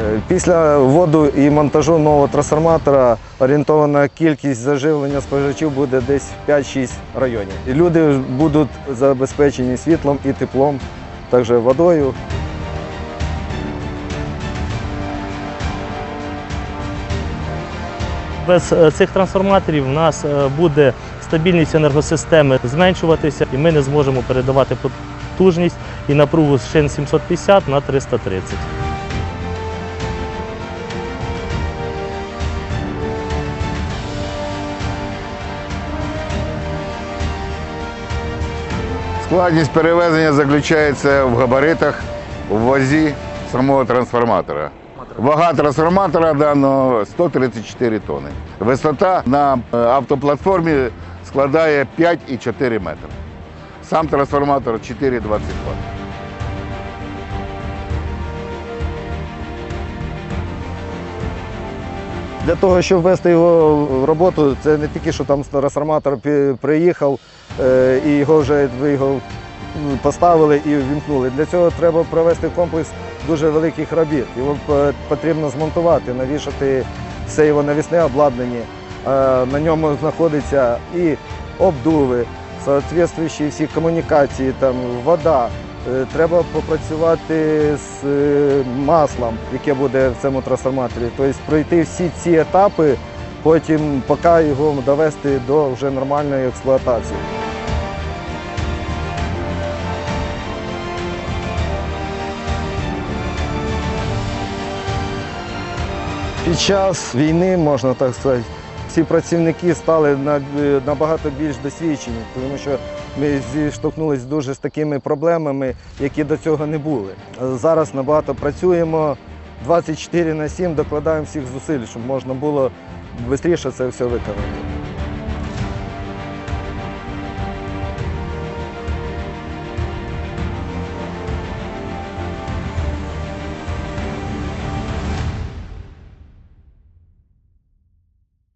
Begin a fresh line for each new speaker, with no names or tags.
Е, Після вводу і монтажу нового трансформатора орієнтована кількість заживлення споживачів буде десь 5-6 районів. І люди будуть забезпечені світлом і теплом, також водою.
Без е, цих трансформаторів в нас е, буде стабільність енергосистеми зменшуватися, і ми не зможемо передавати потужність і напругу з шин 750 на 330.
Складність перевезення заключається в габаритах, в вазі самого трансформатора. Вага трансформатора даного 134 тонни. Висота на е, автоплатформі складає 5,4 метри. Сам трансформатор 4,22.
Для того, щоб ввести його в роботу, це не тільки, що там трансформатор приїхав е, і його вже його поставили і вімкнули. Для цього треба провести комплекс дуже великих робіт. Його потрібно змонтувати, навішати все його навісне обладнання. На ньому знаходяться і обдуви, соответствуючі всі комунікації, там, вода. Е, Треба попрацювати з е, маслом, яке буде в цьому трансформаторі. Тобто пройти всі ці етапи, потім поки його довести до вже нормальної експлуатації. Під час війни, можна так сказати, всі працівники стали набагато більш досвідчені, тому що ми зіштовхнулися дуже з такими проблемами, які до цього не були. Зараз набагато працюємо 24 на 7, докладаємо всіх зусиль, щоб можна було швидше це все виконати.